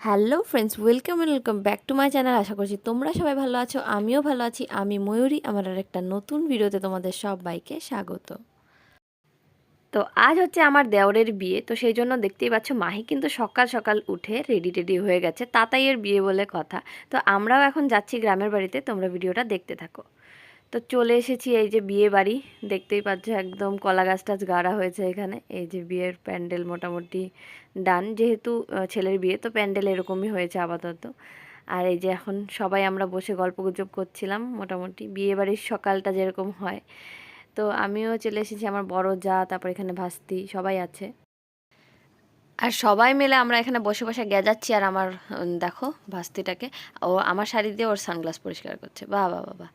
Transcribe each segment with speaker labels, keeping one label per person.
Speaker 1: Hello friends, welcome welcome back to my channel. আশা করছি তোমরা সবাই ভালো আছো, আমিও ভালো আছি। আমি ময়ূরী, আমার আর একটা নতুন ভিডিওতে তোমাদের সবাইকে স্বাগত। তো আজ হচ্ছে আমার দেওরের বিয়ে, তো সেই জন্য দেখতেই পাচ্ছ মাহি কিন্তু সকাল সকাল উঠে রেডি টেডি হয়ে গেছে। তাতাইয়ের বিয়ে বলে কথা। তো আমরাও এখন যাচ্ছি গ্রামের বাড়িতে, তোমরা ভিডিওটা দেখতে থাকো। তো চলে এসেছি এই যে বিয়ে বাড়ি। দেখতেই পাচ্ছ একদম কলা গাছ টাছ গাড়া হয়েছে এখানে। এই যে বিয়ের প্যান্ডেল মোটামুটি ডান। যেহেতু ছেলের বিয়ে, তো প্যান্ডেল এরকমই হয়েছে আপাতত। আর এই যে এখন সবাই আমরা বসে গল্প গুজব করছিলাম মোটামুটি। বিয়ে বাড়ির সকালটা যেরকম হয়। তো আমিও চলে এসেছি, আমার বড় যা, তারপর এখানে ভাস্তি, সবাই আছে। আর সবাই মিলে আমরা এখানে বসে বসে গেজাচ্ছি আর আমার দেখো ভাস্তিটাকে। ও আমার শাড়ি দিয়ে ওর সানগ্লাস পরিষ্কার করছে। বাহ বাহ।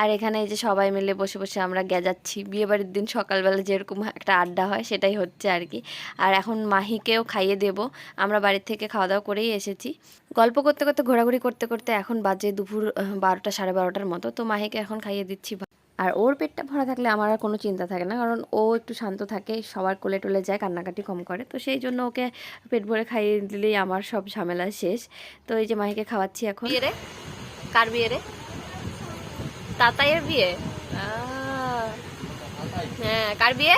Speaker 1: আর এখানে এই যে সবাই মিলে বসে বসে আমরা গেজাচ্ছি। বিয়েবাড়ির দিন সকালবেলা যেরকম একটা আড্ডা হয়, সেটাই হচ্ছে আর কি। আর এখন মাহিকেও খাইয়ে দেব। আমরা বাড়ির থেকে খাওয়া দাওয়া করেই এসেছি। গল্প করতে করতে, ঘোরাঘুরি করতে করতে এখন বাজে দুপুর বারোটা সাড়ে বারোটার মতো। তো মাহিকে এখন খাইয়ে দিচ্ছি। আর ওর পেটটা ভরা থাকলে আমার আর কোনো চিন্তা থাকে না। কারণ ও একটু শান্ত থাকে, সবার কোলে টোলে যায়, কান্নাকাটি কম করে। তো সেই জন্য ওকে পেট ভরে খাইয়ে দিলেই আমার সব ঝামেলা শেষ। তো এই যে মাহিকে খাওয়াচ্ছি এখন। বিয়ে রে? কার বিয়ে রে? তাতাইয়ের বিয়ে? হ্যাঁ কার বিয়ে?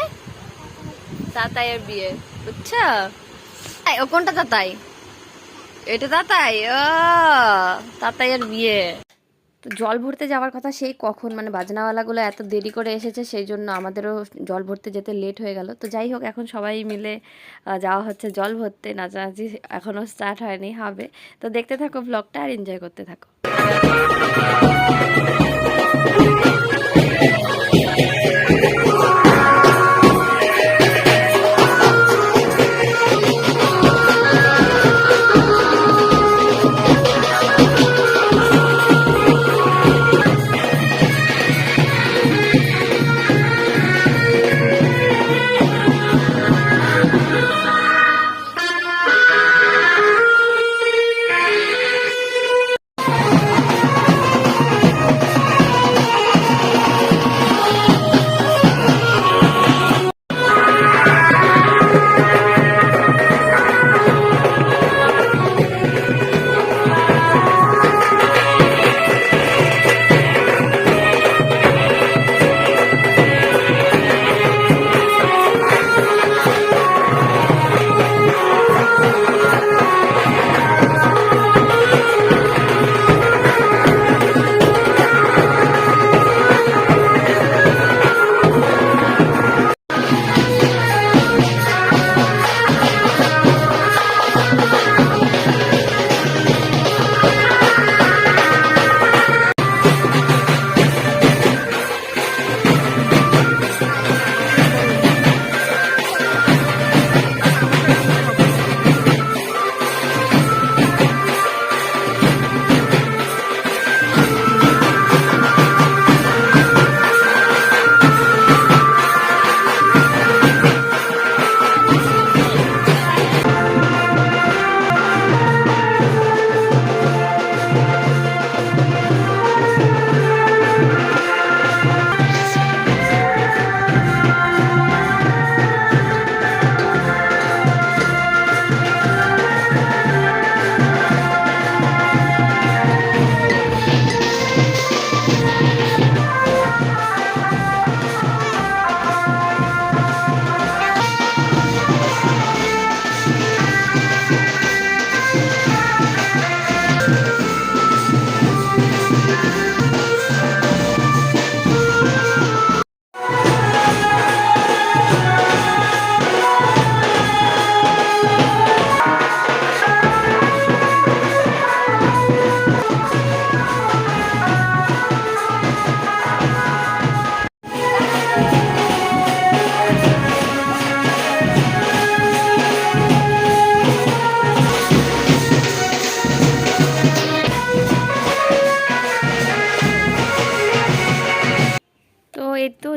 Speaker 1: তাতাইয়ের বিয়ে। বুঝছ? ও কোনটা তাতাই? এটা তাতাই? ও, তাতাইয়ের বিয়ে। তো জল ভরতে যাওয়ার কথা সেই কখন মানে বাজনাওয়ালাগুলো এত দেরি করে এসেছে, সেই জন্য আমাদেরও জল ভরতে যেতে লেট হয়ে গেল। তো যাই হোক, এখন সবাই মিলে যাওয়া হচ্ছে জল ভরতে। নাচানাচি এখনও স্টার্ট হয়নি, হবে। তো দেখতে থাকো ব্লগটা আর এনজয় করতে থাকো।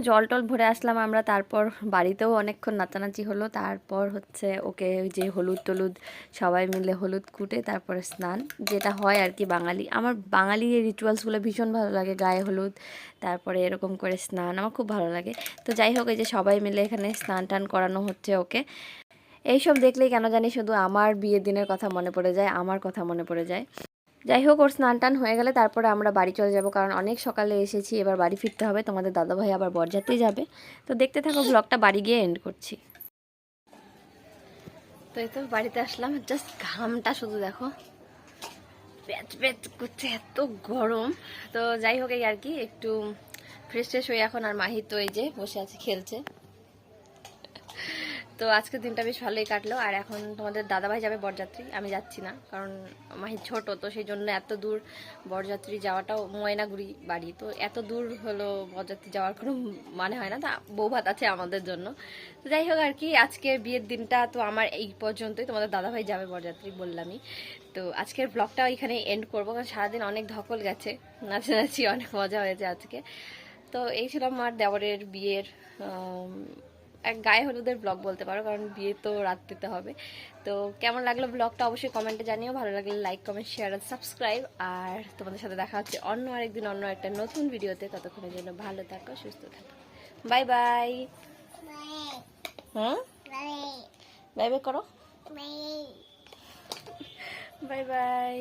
Speaker 1: জল টল ভরে আসলাম আমরা, তারপর বাড়িতেও অনেকক্ষণ নাচানাচি হলো। তারপর হচ্ছে ওকে যে হলুদ টলুদ সবাই মিলে হলুদ কুটে তারপরে স্নান, যেটা হয় আর কি বাঙালি। আমার বাঙালি রিচুয়ালসগুলো ভীষণ ভালো লাগে, গায়ে হলুদ, তারপরে এরকম করে স্নান, আমার খুব ভালো লাগে। তো যাই হোক, এই যে সবাই মিলে এখানে স্নান টান করানো হচ্ছে ওকে।
Speaker 2: এইসব দেখলেই কেন জানি শুধু আমার বিয়ের দিনের কথা মনে পড়ে যায়, আমার কথা মনে পড়ে যায়। যাই হোক ওর স্নান টান হয়ে গেলে তারপরে আমরা বাড়ি চলে যাব। কারণ অনেক সকালে এসেছি, এবার বাড়ি ফিরতে হবে। তোমাদের দাদাভাই আবার বরযাত্রী যাবে। তো দেখতে থাকো ব্লগটা বাড়ি গিয়ে এন্ড করছি। তো এই তো বাড়িতে আসলাম। জাস্ট ঘামটা শুধু দেখো। প্যাচ প্যাচ করছে, এত গরম। তো যাই হোক, এই আর কি, একটু ফ্রেশ ট্রেশ হয়ে এখন আর মাহি তো এই যে বসে আছে, খেলছে। তো আজকের দিনটা বেশ ভালোই কাটলো। আর এখন তোমাদের দাদাভাই যাবে বরযাত্রী। আমি যাচ্ছি না, কারণ মাহি ছোট, তো সেই জন্য এত দূর বরযাত্রী যাওয়াটাও ময়নাগুড়ি বাড়ি। তো এত দূর হলো বরযাত্রী যাওয়ার কোনো মানে হয় না। তা বৌভাত আছে আমাদের জন্য। তো যাই হোক আর কি, আজকের বিয়ের দিনটা তো আমার এই পর্যন্তই। তোমাদের দাদাভাই যাবে বরযাত্রী বললামই। তো আজকের ব্লগটা এখানে এন্ড করব, কারণ সারাদিন অনেক ধকল গেছে। নাচানাচি অনেক মজা হয়েছে আজকে। তো এই ছিল আমার দেওরের বিয়ের গায়ে হলুদের ব্লগ বলতে পারো কারণ বিয়ে তো রাত্রিতে হবে। তো কেমন লাগল ব্লগটা অবশ্যই কমেন্টে জানিও ভালো লাগলে লাইক কমেন্ট শেয়ার আর সাবস্ক্রাইব আর তোমাদের সাথে দেখা হচ্ছে অন্য আরেকদিন অন্য একটা নতুন ভিডিওতে ততক্ষণের জন্য ভালো থাকো সুস্থ থাকো। বাই বাই হুম? বাই বাই করো। Bye bye